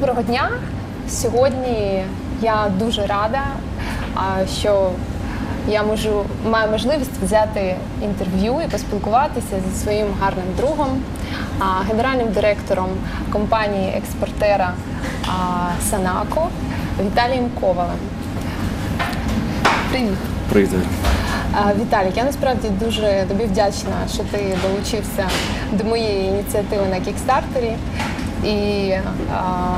Доброго дня. Сьогодні я дуже рада, що я можу маю можливість взяти інтерв'ю і поспілкуватися зі своїм гарним другом, генеральним директором компанії експортера Санако Віталієм Ковалем. Привіт. Привіт. Віталік, я насправді дуже тобі вдячна, що ти долучився до моєї ініціативи на кікстартері. І а,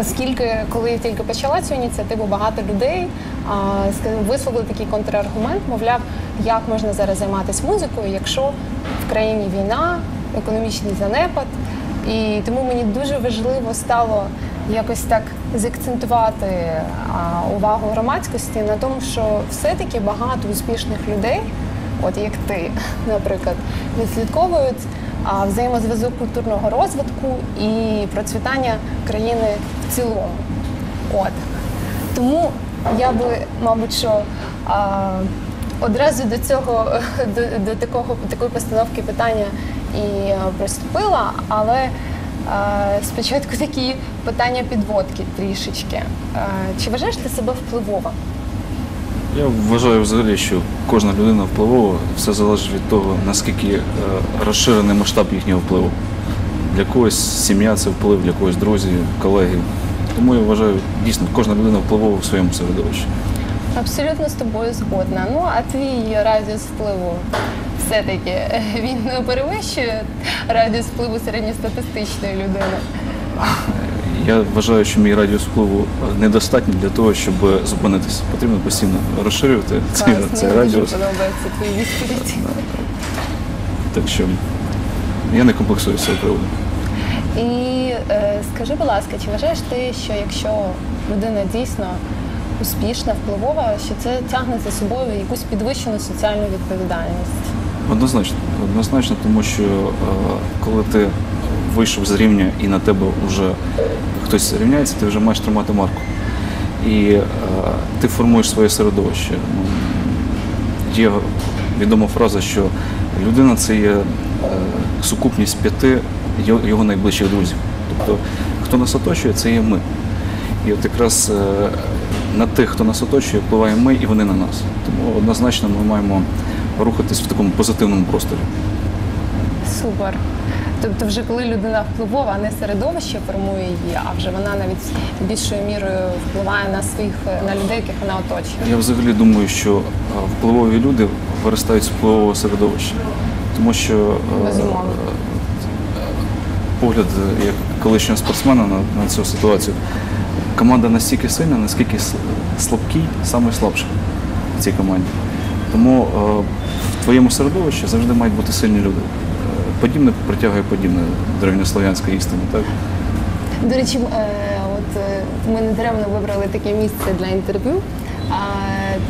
оскільки, коли я тільки почала цю ініціативу, багато людей висловили такий контраргумент, мовляв, як можна зараз займатися музикою, якщо в країні війна, економічний занепад. І тому мені дуже важливо стало якось так закцентувати увагу громадськості на тому, що все-таки багато успішних людей, от як ти, наприклад, відслідковують взаємозв'язок культурного розвитку і процвітання країни в цілому. От. Тому я би, мабуть, що а, одразу до цього, до, до такого, такої постановки питання і приступила, але а, спочатку такі питання підводки трішечки. А, чи вважаєш ти себе впливовим? Я вважаю взагалі, що кожна людина впливова, все залежить від того, наскільки е, розширений масштаб їхнього впливу. Для когось сім'я це вплив, для когось друзі, колеги. Тому я вважаю, дійсно, кожна людина впливова в своєму середовищі. Абсолютно з тобою згодна. Ну а твій радіус впливу все-таки він перевищує радіус впливу середньостатистичної людини. Я вважаю, що мій радіус впливу недостатній для того, щоб зупинитися. Потрібно постійно розширювати цей, Клас, цей мені дуже радіус. подобається твої відповіді. Так що я не комплексую з цього приводу. І е, скажи, будь ласка, чи вважаєш ти, що якщо людина дійсно успішна, впливова, що це тягне за собою якусь підвищену соціальну відповідальність? Однозначно, однозначно, тому що е, коли ти вийшов з рівня і на тебе вже хтось рівняється, ти вже маєш тримати марку. І е, ти формуєш своє середовище. Ну, Є відома фраза, що людина це є е, сукупність п'яти його найближчих друзів. Тобто, хто нас оточує, це є ми. І от якраз е, на тих, хто нас оточує, впливає ми і вони на нас. Тому однозначно ми маємо рухатись в такому позитивному просторі. Супер. Тобто, вже коли людина впливова, а не середовище формує її, а вже вона навіть більшою мірою впливає на своїх на людей, яких вона оточує. Я взагалі думаю, що е, впливові люди виростають з впливового середовища. Тому що е, Безумовно. погляд е, як колишнього спортсмена на, на цю ситуацію. Команда настільки сильна, наскільки слабкий, найслабший в цій команді. Тому е, в твоєму середовищі завжди мають бути сильні люди. Подібне притягує подібне древньослов'янська істина. Так? До речі, е, от е, ми не даремно вибрали таке місце для інтерв'ю.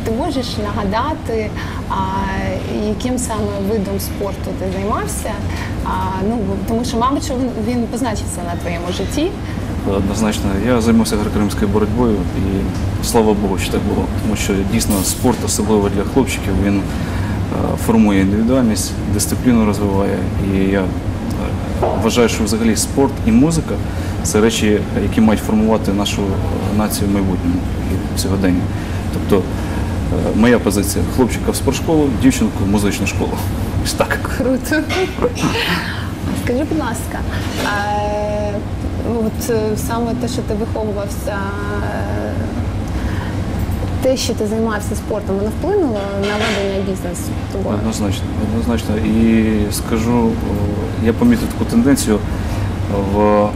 Ти можеш нагадати, яким саме видом спорту ти займався? Ну, тому що, мабуть, що він, позначився на твоєму житті. Однозначно, я займався греко-римською боротьбою і слава Богу, що так було. Тому що дійсно спорт, особливо для хлопчиків, він формує індивідуальність, дисципліну розвиває. І я е, вважаю, що взагалі спорт і музика це речі, які мають формувати нашу е, націю в майбутньому і в сьогоденні. Тобто е, моя позиція хлопчика в спортшколу, дівчинку в музичну школу. Ось так. Круто. Скажи, будь ласка, е, от е, саме те, що ти виховувався, е, те, що ти займався спортом, воно вплинуло на ведення бізнесу тобою? Однозначно, однозначно. І скажу, я помітив таку тенденцію в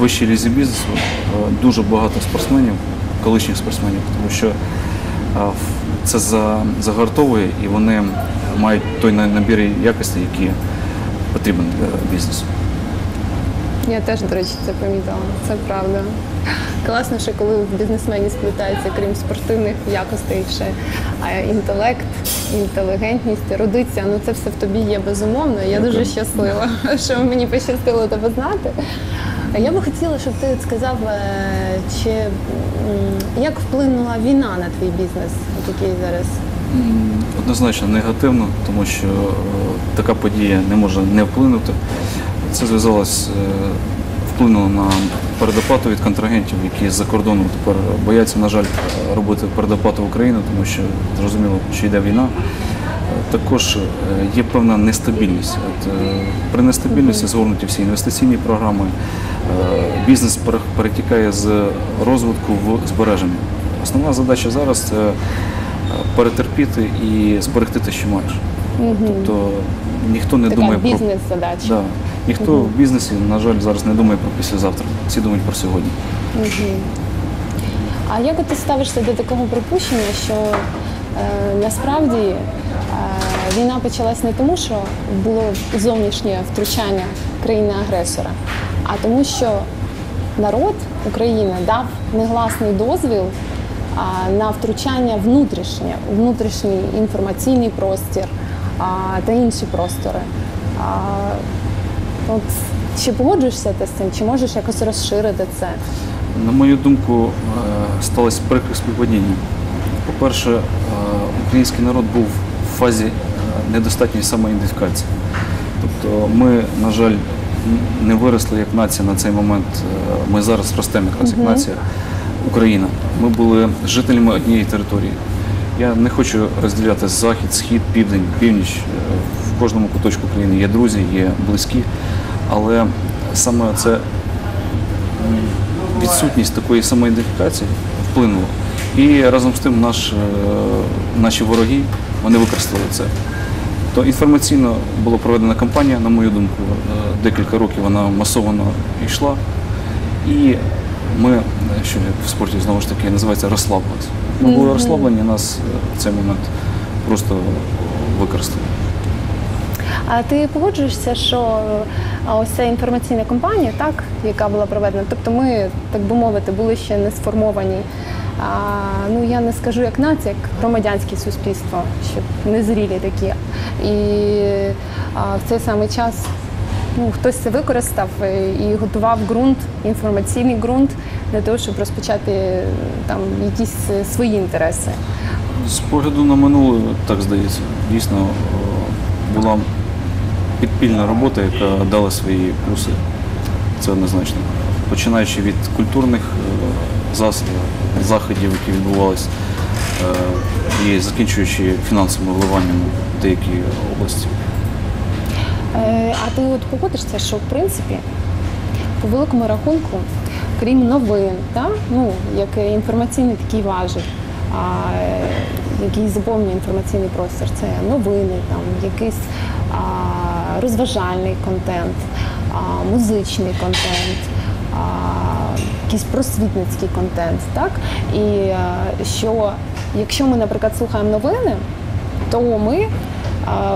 вищій лізі бізнесу дуже багато спортсменів, колишніх спортсменів, тому що це за- загартовує і вони мають той набір якостей, які потрібен для бізнесу. Я теж, до речі, це помітила. Це правда. Класно, що коли в бізнесмені сплітається, крім спортивних якостей, ще інтелект, інтелігентність, ерудиція. Ну це все в тобі є безумовно. Я дуже щаслива, що мені пощастило тебе знати. Я би хотіла, щоб ти сказав, е, чи як вплинула війна на твій бізнес, який зараз Однозначно негативно, тому що е, така подія не може не вплинути. Це зв'язалось е, вплинуло на передоплату від контрагентів, які з-за кордону тепер бояться, на жаль, робити передоплату в Україну, тому що зрозуміло, що йде війна. Е, Також е, є певна нестабільність. От, при нестабільності згорнуті всі інвестиційні програми, бізнес перетікає з розвитку в збереження. Основна задача зараз це перетерпіти і зберегти те, що маєш. Тобто ніхто не Така думає про бізнес-задача. Да. Ніхто в бізнесі, на жаль, зараз не думає про післязавтра. Всі думають про сьогодні. А як ти ставишся до такого припущення, що е, насправді е, війна почалась не тому, що було зовнішнє втручання країни-агресора, а тому, що народ України дав негласний дозвіл а, на втручання внутрішнє, внутрішній інформаційний простір а, та інші простори. А, от, чи погоджуєшся ти з цим, чи можеш якось розширити це? На мою думку, е, сталося прикре співпадіння. По-перше, е, український народ був в фазі е, недостатньої самоідентифікації. Тобто ми, на жаль, не виросли як нація на цей момент. Ми зараз ростемо якраз як нація Україна. Ми були жителями однієї території. Я не хочу розділяти захід, схід, південь, північ. В кожному куточку країни є друзі, є близькі, але саме це відсутність такої самоідентифікації вплинула. І разом з тим наш, е, наші вороги вони використали це. То інформаційно була проведена кампанія, на мою думку, е, декілька років вона масово йшла. І ми, що в спорті знову ж таки називається розслабилися. Ми були розслаблені, нас е, в цей момент просто використали. А ти погоджуєшся, що а, ось ця інформаційна кампанія, так, яка була проведена, тобто ми, так би мовити, були ще не сформовані. А, ну я не скажу як нація, як громадянське суспільство, щоб не зрілі такі. І а, в цей самий час ну, хтось це використав і, і готував ґрунт, інформаційний ґрунт для того, щоб розпочати е, там якісь е, свої інтереси. З погляду на минуле, так здається, дійсно е, була підпільна робота, яка дала свої плюси. Це однозначно. Починаючи від культурних е, заходів, які відбувалися, е, і закінчуючи фінансовими вливаннями в деякі області. Е, А ти от погодишся, що в принципі, по великому рахунку, крім новин, та, ну, як інформаційний такий важіль, а, який заповнює інформаційний простір, це новини, там, якийсь а, розважальний контент, музичний контент. Якийсь просвітницький контент, так? І що якщо ми, наприклад, слухаємо новини, то ми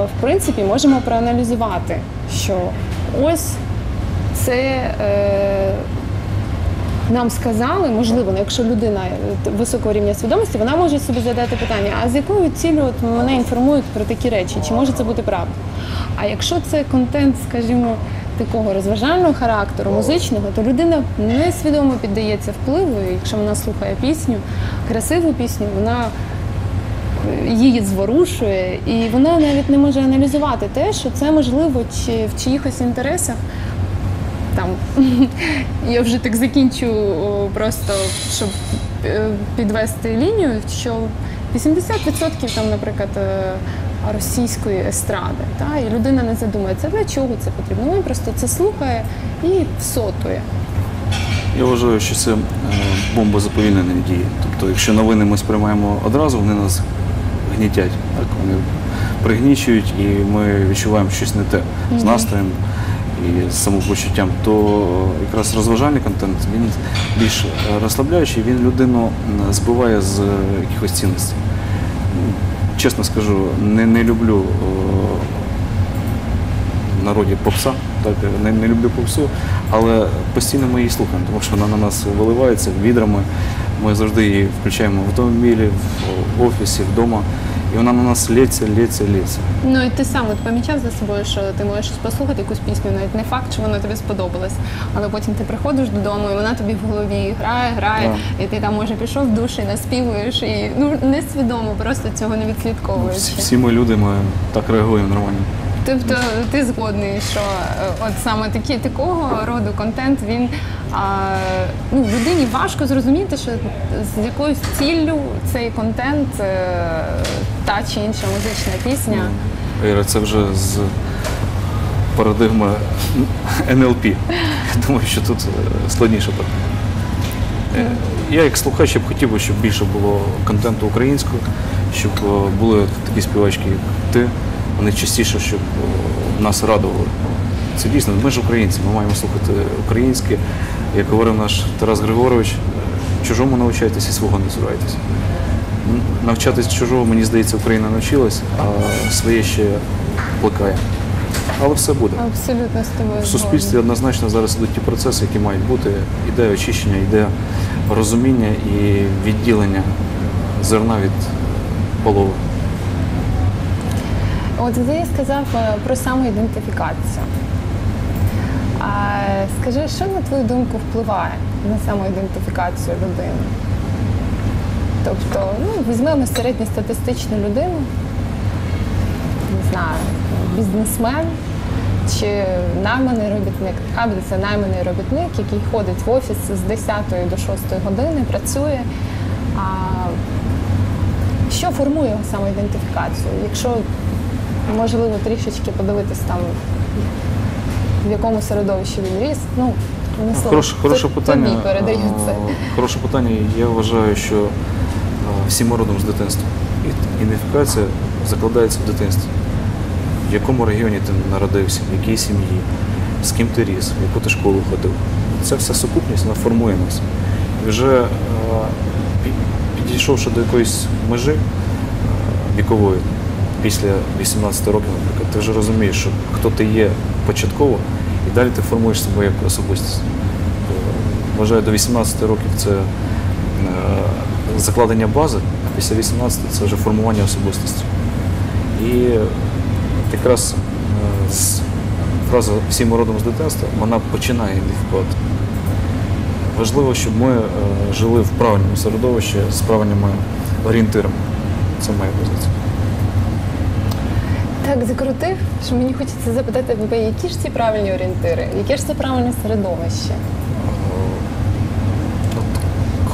в принципі можемо проаналізувати, що ось це е, нам сказали, можливо, ну, якщо людина е, високого рівня свідомості, вона може собі задати питання, а з якою цілею от мене інформують про такі речі, чи може це бути правда? А якщо це контент, скажімо, такого розважального характеру, музичного, то людина несвідомо піддається впливу, і якщо вона слухає пісню, красиву пісню, вона її зворушує, і вона навіть не може аналізувати те, що це можливо чи в чиїхось інтересах. Там я вже так закінчу просто, щоб е, підвести лінію, що 80% там, наприклад, е, російської естради, та, і людина не задумується, для чого це потрібно. Вона просто це слухає і всотує. Я вважаю, що це е, бомба заповільненої дії. Тобто, якщо новини ми сприймаємо одразу, вони нас гнітять. Так? Вони пригнічують і ми відчуваємо щось не те з настроєм і з самопочуттям, то е, якраз розважальний контент він більш е, розслабляючий, він людину збиває з е, якихось цінностей. Чесно скажу, не, не люблю в народі попса, так не, не люблю попсу, але постійно ми її слухаємо, тому що вона на нас виливається відрами. Ми завжди її включаємо в автомобілі, в офісі, вдома, і вона на нас лється, лється, лється. Ну і ти сам от помічав за собою, що ти можеш послухати якусь пісню, навіть не факт, що вона тобі сподобалась, але потім ти приходиш додому, і вона тобі в голові грає, грає, і ти там може пішов в душ і наспівуєш, і ну несвідомо просто цього не відслідковуєш. Всі, всі ми люди, ми так реагуємо нормально. Тобто ти згодний, що е, от саме такі такого роду контент він а, ну, людині важко зрозуміти, що з якоюсь ціллю цей контент, е, та чи інша музична пісня. Іра, це вже з парадигми НЛП. Думаю, що тут е, складніше. Е, Я як слухач я б хотів щоб більше було контенту українського, щоб були такі співачки, як ти, вони частіше, щоб е, нас радували. Це дійсно, ми ж українці, ми маємо слухати українське. Як говорив наш Тарас Григорович, чужому навчайтесь і свого не цурайтесь. Навчатись чужого, мені здається, Україна навчилась, а своє ще плекає. Але все буде. Абсолютно з тобою. В згодна. суспільстві однозначно зараз ідуть ті процеси, які мають бути. Іде очищення, йде розуміння і відділення зерна від полови. От ти сказав е, про самоідентифікацію. А скажи, що на твою думку впливає на самоідентифікацію людини? Тобто, ну, візьмемо середньостатистичну людину, не знаю, бізнесмен чи найманий робітник. А це найманий робітник, який ходить в офіс з 10 до 6 години, працює. А що формує самоідентифікацію? Якщо можливо трішечки подивитись там, в якому середовищі він ріс, ну Хороше, хороше це питання. Тобі передаю Хороше питання. Я вважаю, що а, всі ми родом з дитинства. І ідентифікація закладається в дитинстві. В якому регіоні ти народився, в якій сім'ї, з ким ти ріс, в яку ти школу ходив. Ця вся сукупність вона формує нас. І вже підійшовши до якоїсь межі вікової, після 18 років, наприклад, ти вже розумієш, що хто ти є початково, і далі ти формуєш себе як особистість. Е, Вважаю, до 18 років це е, закладення бази, а після 18 це вже формування особистості. І якраз е, фраза всі родом з дитинства, вона починає ідентифікувати. Важливо, щоб ми е, жили в правильному середовищі з правильними орієнтирами. Це моя позиція. Так закрутив, що мені хочеться запитати тебе, які ж ці правильні орієнтири, яке ж це правильне середовище?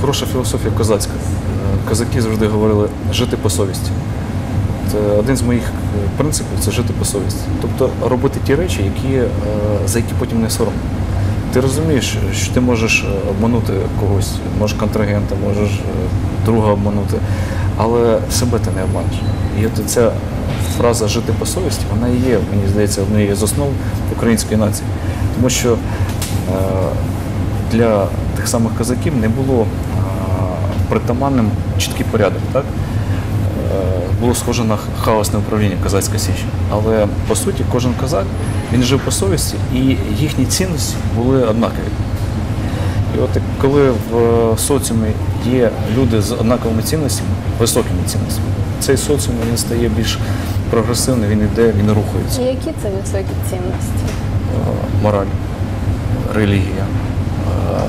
Хороша філософія козацька. Е, Козаки завжди говорили жити по совісті. Це один з моїх е, принципів це жити по совісті. Тобто робити ті речі, які, е, за які потім не соромно. Ти розумієш, що ти можеш е, обманути когось, можеш контрагента, можеш е, друга обманути, але себе ти не обманеш. І от фраза жити по совісті, вона і є, мені здається, однією з основ української нації. Тому що е, для тих самих козаків не було притаманним чіткий порядок. Так? Е, Було схоже на хаосне управління Козацька Січ. Але по суті кожен козак він жив по совісті і їхні цінності були однакові. І от коли в е, соціумі є люди з однаковими цінностями, високими цінностями, цей соціум він стає більш прогресивним, він йде, він рухається. І які це високі цінності? Е, мораль, релігія, е,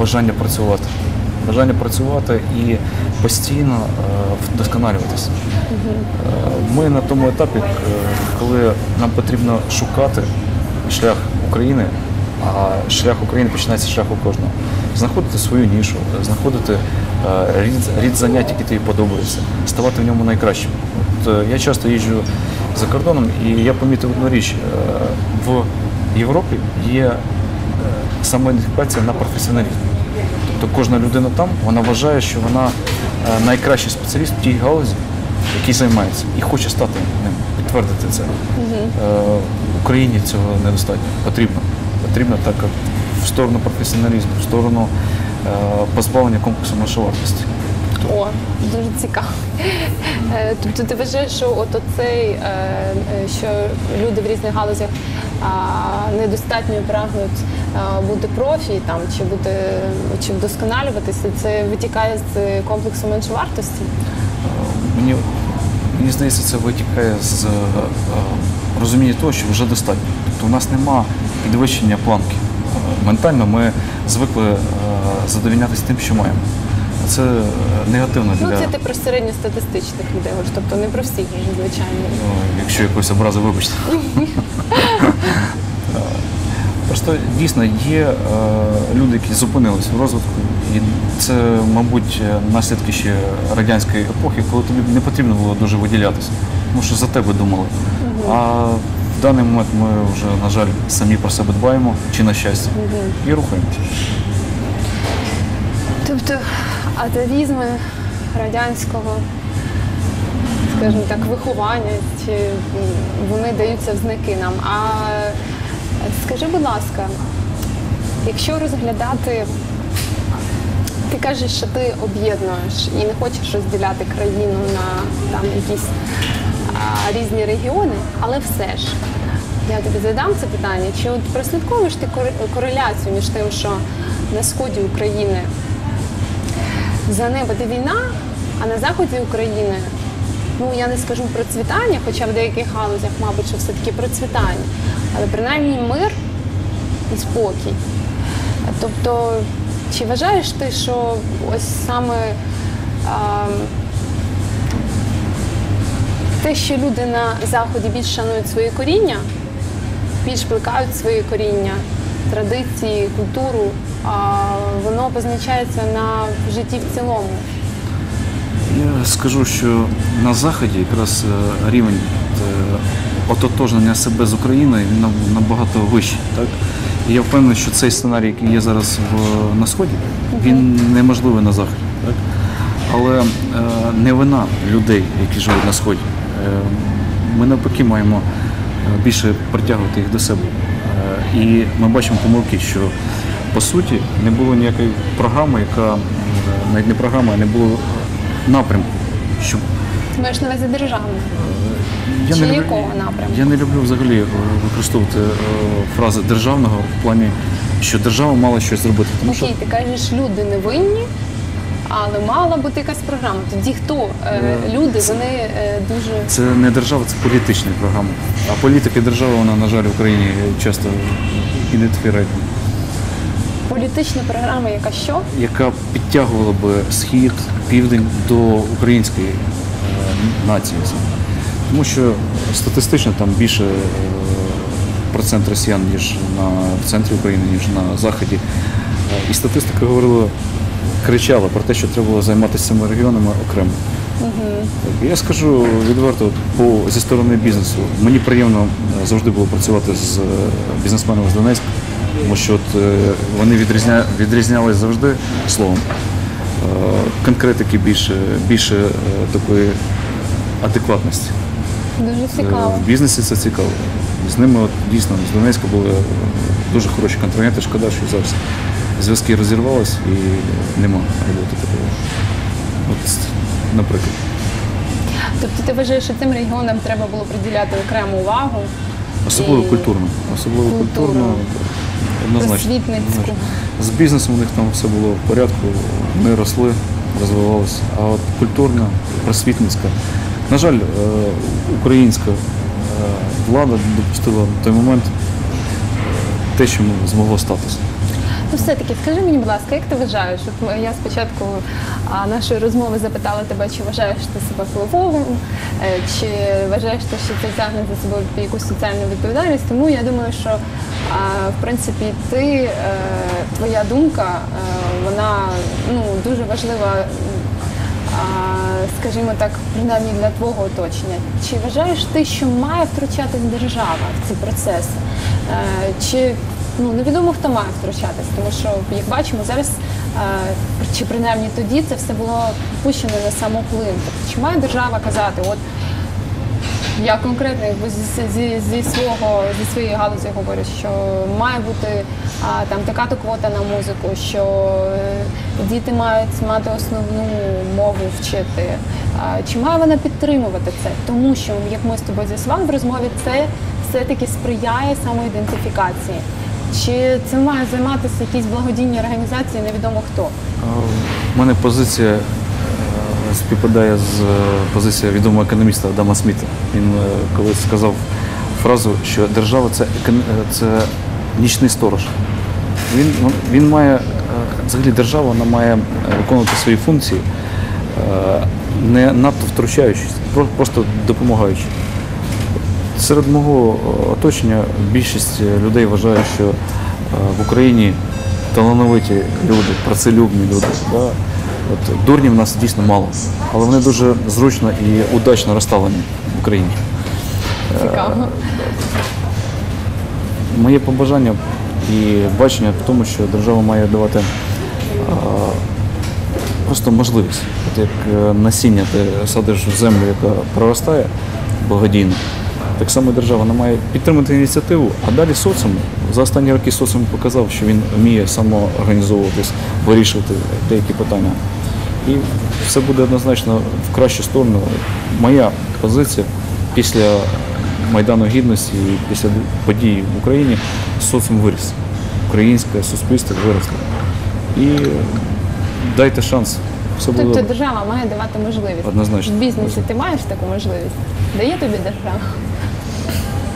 бажання працювати. Бажання працювати і постійно вдосконалюватися. Ми на тому етапі, коли нам потрібно шукати шлях України, а шлях України починається шляху кожного. Знаходити свою нішу, знаходити е, рід, рід занять, які тобі подобаються, ставати в ньому найкращим. От, е, я часто їжджу за кордоном і я помітив одну річ. Е, В Європі є самоідентифікація на професіоналізм. Тобто кожна людина там вона вважає, що вона найкращий спеціаліст в тій галузі, який займається, і хоче стати ним, підтвердити це. В Україні цього недостатньо. Потрібно. Потрібно так в сторону професіоналізму, в сторону е, позбавлення комплексу меншовартості. О, дуже цікаво. Е, Тобто ти вважаєш, що от оцей, е, е, що люди в різних галузях недостатньо прагнуть бути профі там, чи бути чи вдосконалюватися, це витікає з комплексу меншовартості? Мені, мені здається, це витікає з розуміння того, що вже достатньо. Тобто у нас нема підвищення планки. Ментально ми звикли е, задовільнятися тим, що маємо. Це е, негативно Ну, для це ти про середньостатистичних людей, тобто не про всіх, звичайно. Ну, якщо якось образи, вибачте. Просто дійсно є е, люди, які зупинились в розвитку, і це, мабуть, наслідки ще радянської епохи, коли тобі не потрібно було дуже виділятися, тому що за тебе думали. А в даний момент ми вже, на жаль, самі про себе дбаємо, чи на щастя, і рухаємося. Тобто атавізми радянського, скажімо так, виховання, чи вони даються в знаки нам. А скажи, будь ласка, якщо розглядати, ти кажеш, що ти об'єднуєш і не хочеш розділяти країну на там якісь різні регіони, але все ж. Я тобі задам це питання. Чи от прослідковуєш ти кореляцію між тим, що на сході України за небо війна, а на заході України, ну я не скажу процвітання, хоча в деяких галузях, мабуть, що все-таки процвітання, але принаймні мир і спокій. Тобто, чи вважаєш ти, що ось саме те, що люди на заході більш шанують свої коріння, більш плекають свої коріння, традиції, культуру, а воно позначається на житті в цілому. Я скажу, що на Заході якраз е, рівень е, ототожнення себе з Україною набагато вищий. Так? І я впевнений, що цей сценарій, який є зараз в, на Сході, він неможливий на Заході. Так? Але е, не вина людей, які живуть на Сході. Ми навпаки маємо е, більше притягувати їх до себе. Е, і ми бачимо помилки, що по суті не було ніякої програми, яка е, навіть не програма, а не було напрямку. Щоб маєш на увазі державне. я Чи не люблю- якого напрямку? Я не люблю взагалі використовувати фрази державного в плані, що держава мала щось зробити. Тому що ти кажеш, люди не винні, але мала бути якась програма. Тоді хто? Е, люди, вони е, дуже це не держава, це політична програма. А політика і держава, вона, на жаль, в Україні часто ідентифікують, політична програма, яка що? яка підтягувала би схід, південь до української е, нації. Тому що статистично там більше е, процент росіян, ніж на в центрі України, ніж на заході. Е, І статистика говорила, кричала про те, що треба було займатися цими регіонами окремо. Так, Я скажу відверто, по, зі сторони бізнесу. Мені приємно е, завжди було працювати з е, бізнесменами з Донецька, тому що от, е, вони відрізня, відрізнялись завжди словом. Конкретики більше, більше такої адекватності. Дуже цікаво. В бізнесі це цікаво. З ними от, дійсно з Донецька були дуже хороші контрагенти. Шкода, що зараз зв'язки розірвалися і нема роботи такої. От, наприклад. Тобто ти вважаєш, що цим регіонам треба було приділяти окрему увагу? Особливо І культурно. Особливо культурно. Однозначно. Просвітницьку. З бізнесом у них там все було в порядку, вони росли, розвивалися. А от культурна, просвітницька. На жаль, е, українська е, влада допустила в той момент те, що змогло статися. Все-таки скажи мені, будь ласка, як ти вважаєш? От я спочатку нашої розмови запитала тебе, чи вважаєш ти себе впливовим, е, чи вважаєш ти, що це тягне за собою якусь соціальну відповідальність. Тому я думаю, що в принципі ти, е, твоя думка, е, вона ну, дуже важлива. Скажімо так, принаймні для твого оточення. Чи вважаєш ти, що має втручатись держава в ці процеси? Чи ну невідомо хто має втручатись, тому що як бачимо зараз, е, чи принаймні тоді це все було пущено на самоплин. Тобто, чи має держава казати, от я конкретно якби зі, зі, зі свого зі своєї галузі говорю, що має бути а, там така-то квота на музику, що е, діти мають мати основну мову вчити. А, чи має вона підтримувати це? Тому що, як ми з тобою з'ясували в розмові, це все-таки сприяє самоідентифікації. Чи це має займатися якісь благодійні організації, невідомо хто? У мене позиція е, співпадає з е, позицією відомого економіста Адама Сміта. Він е, колись сказав фразу, що держава це, це нічний сторож. Він, він має взагалі держава вона має виконувати свої функції, не надто втручаючись, просто допомагаючи. Серед мого е, оточення більшість людей вважає, що е, в Україні талановиті люди, працелюбні люди. Да? От, дурнів в нас дійсно мало, але вони дуже зручно і удачно розставлені в Україні. Цікаво. Моє побажання і бачення в тому, що держава має давати просто можливість. От як е, насіння ти садиш в землю, яка проростає благодійно, так само держава вона має підтримати ініціативу, а далі соціум. За останні роки соціум показав, що він вміє самоорганізовуватись, вирішувати деякі питання. І все буде однозначно в кращу сторону. Моя позиція після Майдану Гідності і після подій в Україні соціум виріс. Українське суспільство виросло. І дайте шанс. Все буде Тобто добре. держава має давати можливість. Однозначно. В бізнесі ти маєш таку можливість? Дає тобі держава?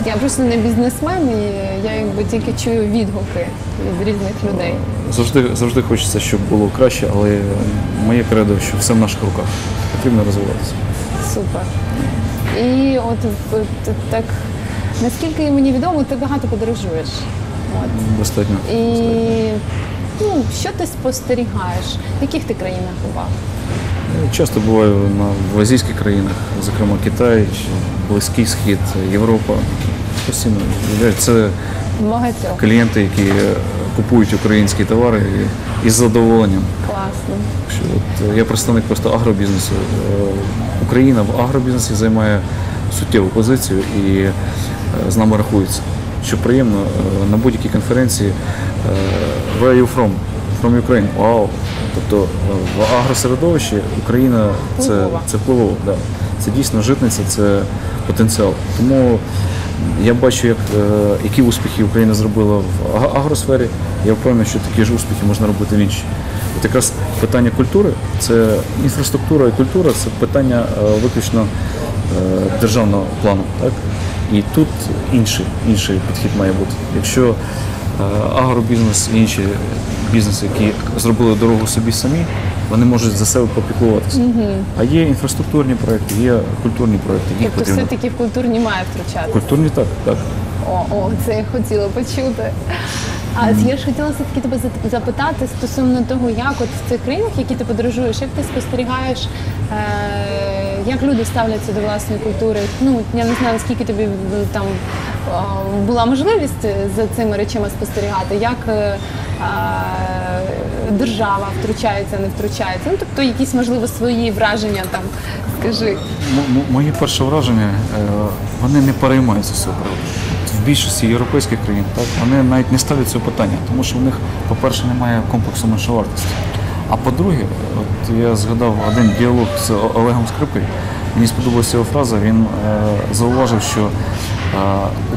Я просто не бізнесмен, і я якби тільки чую відгуки від різних людей. Завжди, завжди хочеться, щоб було краще, але моє кредо, що все в наших руках. Потрібно розвиватися. Супер. І от так, наскільки мені відомо, ти багато подорожуєш. От. Достатньо. І ну, що ти спостерігаєш? В яких ти країнах бував? Часто буваю на, в азійських країнах, зокрема Китай, Близький Схід, Європа. Постійно. Це багатьох. клієнти, які купують українські товари із задоволенням. Класно. Що от, е, я представник просто агробізнесу. Е, Україна в агробізнесі займає суттєву позицію і е, з нами рахується. Що приємно, на будь-якій конференції Where are you from? From Ukraine. Вау! Тобто в агросередовищі Україна це, це впливово. Да. Це дійсно житниця, це потенціал. Тому я бачу, як, е, які успіхи Україна зробила в агросфері. Я впевнений, що такі ж успіхи можна робити в іншій. От якраз питання культури, це інфраструктура і культура це питання е, виключно е, державного плану. Так? І тут інший, інший підхід має бути. Якщо агробізнес і інші бізнеси, які зробили дорогу собі самі, вони можуть за себе попіклуватися. А є інфраструктурні проекти, є культурні проекти, їх Тобто потрібно. все-таки в культурні має втручатися. Культурні так, так. О, о, це я хотіла почути. А я ж хотіла все-таки тебе запитати стосовно того, як от в цих країнах, які ти подорожуєш, як ти спостерігаєш, е, як люди ставляться до власної культури. Ну, я не знаю, наскільки тобі там була можливість за цими речами спостерігати, як е, е, держава втручається, не втручається. Ну, тобто якісь, можливо, свої враження там, скажи. М- м- Мої перше враження, е, вони не переймаються приводу. В більшості європейських країн так, вони навіть не ставлять цього питання, тому що в них, по-перше, немає комплексу меншовартості. А по-друге, от я згадав один діалог з Олегом Скрипкою. Мені сподобалася його фраза. Він е, зауважив, що е,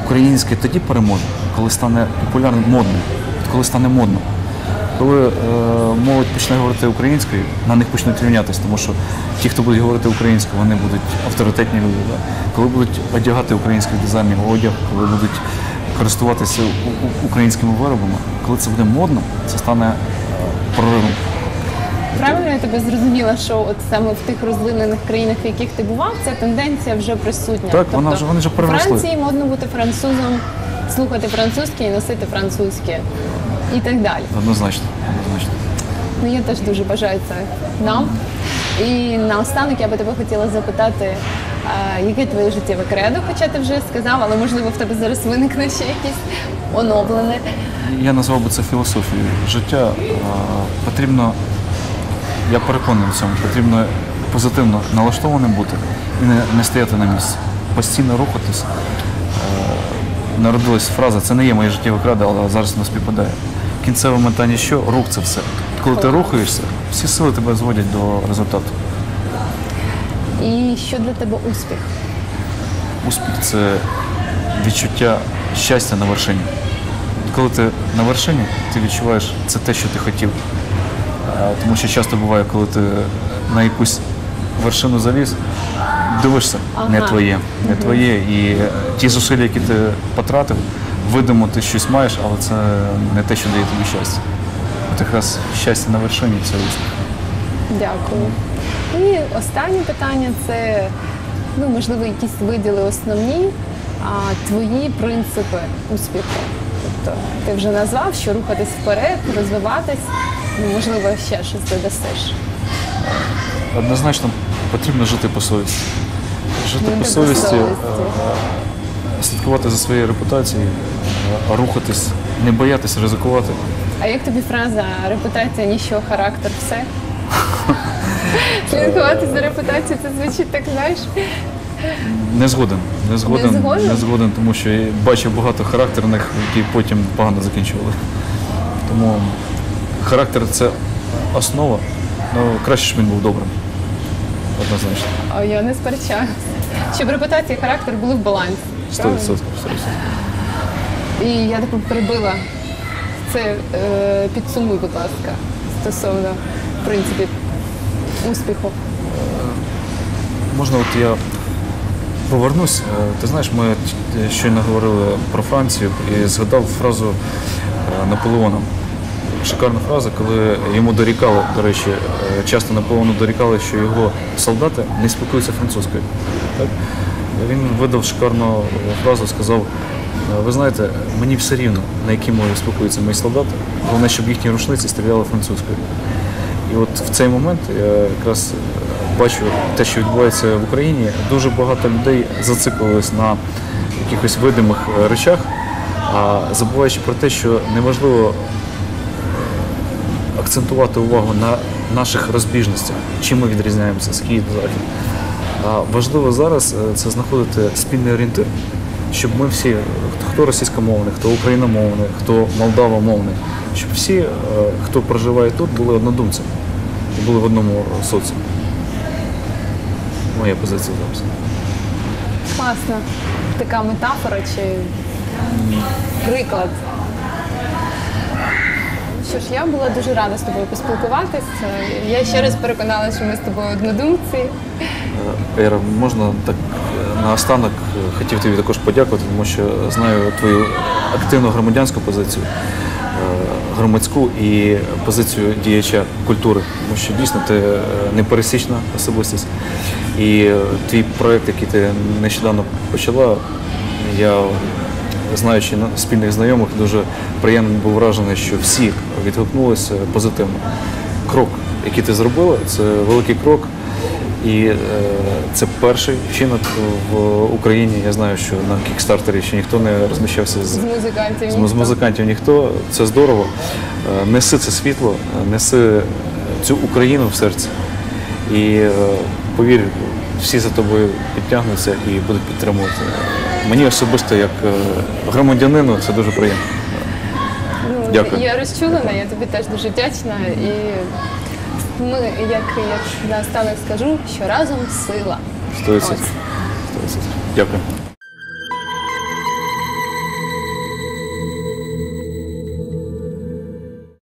українське тоді переможе, коли стане популярним модним, коли стане модним. Коли е, молодь почне говорити українською, на них почнуть рівнятися, тому що ті, хто будуть говорити українською, вони будуть авторитетні люди. Да? Коли будуть одягати українських дизайнів одяг, коли будуть користуватися українськими виробами, коли це буде модно, це стане е, проривом. Правильно я тебе зрозуміла, що от саме в тих розвинених країнах, в яких ти бував, ця тенденція вже присутня. Тобто Так, вона вже- вони вже в переросли. Франції модно бути французом, слухати французьке і носити французьке і так далі. Однозначно. однозначно. Ну я теж дуже бажаю це нам. І наостанок я би тебе хотіла запитати, а, яке твоє життєве кредо, хоча ти вже сказав, але можливо в тебе зараз виникне ще якесь оновлене. Я назвав би це філософією життя. Е, Потрібно, я переконаний в цьому, потрібно позитивно налаштованим бути і не, не стояти на місці. Постійно рухатись. Е, Народилась фраза, це не є моє життєве кредо, але зараз воно співпадає. Кінцеве метання що? Рух це все. Коли ти рухаєшся, всі сили тебе зводять до результату. І що для тебе успіх? Успіх це відчуття щастя на вершині. Коли ти на вершині, ти відчуваєш це те, що ти хотів. А, Тому що часто буває, коли ти на якусь вершину заліз, дивишся, не твоє, не твоє. І е, ті зусилля, які ти потратив, видимо, ти щось маєш, але це не те, що дає тобі щастя. От якраз щастя на вершині це успіх. Дякую. І останнє питання це, ну, можливо, якісь виділи основні а, твої принципи успіху. Тобто ти вже назвав, що рухатись вперед, розвиватись, ну, можливо, ще щось додасиш. Однозначно потрібно жити по совісті. Жити Жити по по совісті, е, слідкувати за своєю репутацією, е, рухатись, не боятися ризикувати. А як тобі фраза репутація ніщо, характер все? Слідкувати за репутацією, це звучить так, знаєш. Не згоден. Не згоден, Не згоден? не згоден, тому що я бачив багато характерних, які потім погано закінчували. Тому характер це основа. Ну, краще, щоб він був добрим. Однозначно. А я не сперечаюся. Щоб репутація і характер були в балансі. 100%. 100%. І я так перебила це е, підсумуй, будь ласка, стосовно принципів успіху. Можна, от я повернусь. Е, Ти знаєш, ми щойно говорили про Францію і згадав фразу е, Наполеона. Шикарна фраза, коли йому дорікали, до речі, е, часто Наполеону дорікали, що його солдати не спілкуються французькою. Так? Він видав шикарну фразу, сказав: «Е, ви знаєте, мені все рівно, на якій мові спілкуються мої солдати, головне, щоб їхні рушниці стріляли французькою. І от в цей момент я якраз бачу те, що відбувається в Україні. Дуже багато людей зациклились на якихось видимих е, речах, забуваючи про те, що неможливо акцентувати увагу на наших розбіжностях, чим ми відрізняємося схід, захід. Важливо зараз е, це знаходити спільний орієнтир, щоб ми всі, хто російськомовний, хто україномовний, хто молдавомовний, щоб всі, е, хто проживає тут, були однодумцями і були в одному соціумі. Моя позиція зараз. Класна така метафора чи приклад. Що ж, я була дуже рада з тобою поспілкуватися. Я ще раз переконалася, що ми з тобою однодумці. Ера, можна так е, наостанок е, хотів тобі також подякувати, тому що знаю твою активну громадянську позицію, е, громадську і позицію діяча культури, тому що дійсно ти е, непересічна особистість. І твій проєкт, який ти нещодавно почала, я знаючи спільних знайомих, дуже приємно був вражений, що всі відгукнулися позитивно. Крок, який ти зробила, це великий крок. І е, це перший вчинок в Україні. Я знаю, що на кікстартері ще ніхто не розміщався з, З музикантів. з, з музикантів. Ніхто це здорово. Е, Неси це світло, е, неси цю Україну в серці. І повір, всі за тобою підтягнуться і будуть підтримувати. Мені особисто, як е, громадянину, це дуже приємно. Ну, Дякую. Я розчулена, я тобі теж дуже вдячна. І ми, як, на наостанок скажу, що разом сила. Стоїться. Дякую.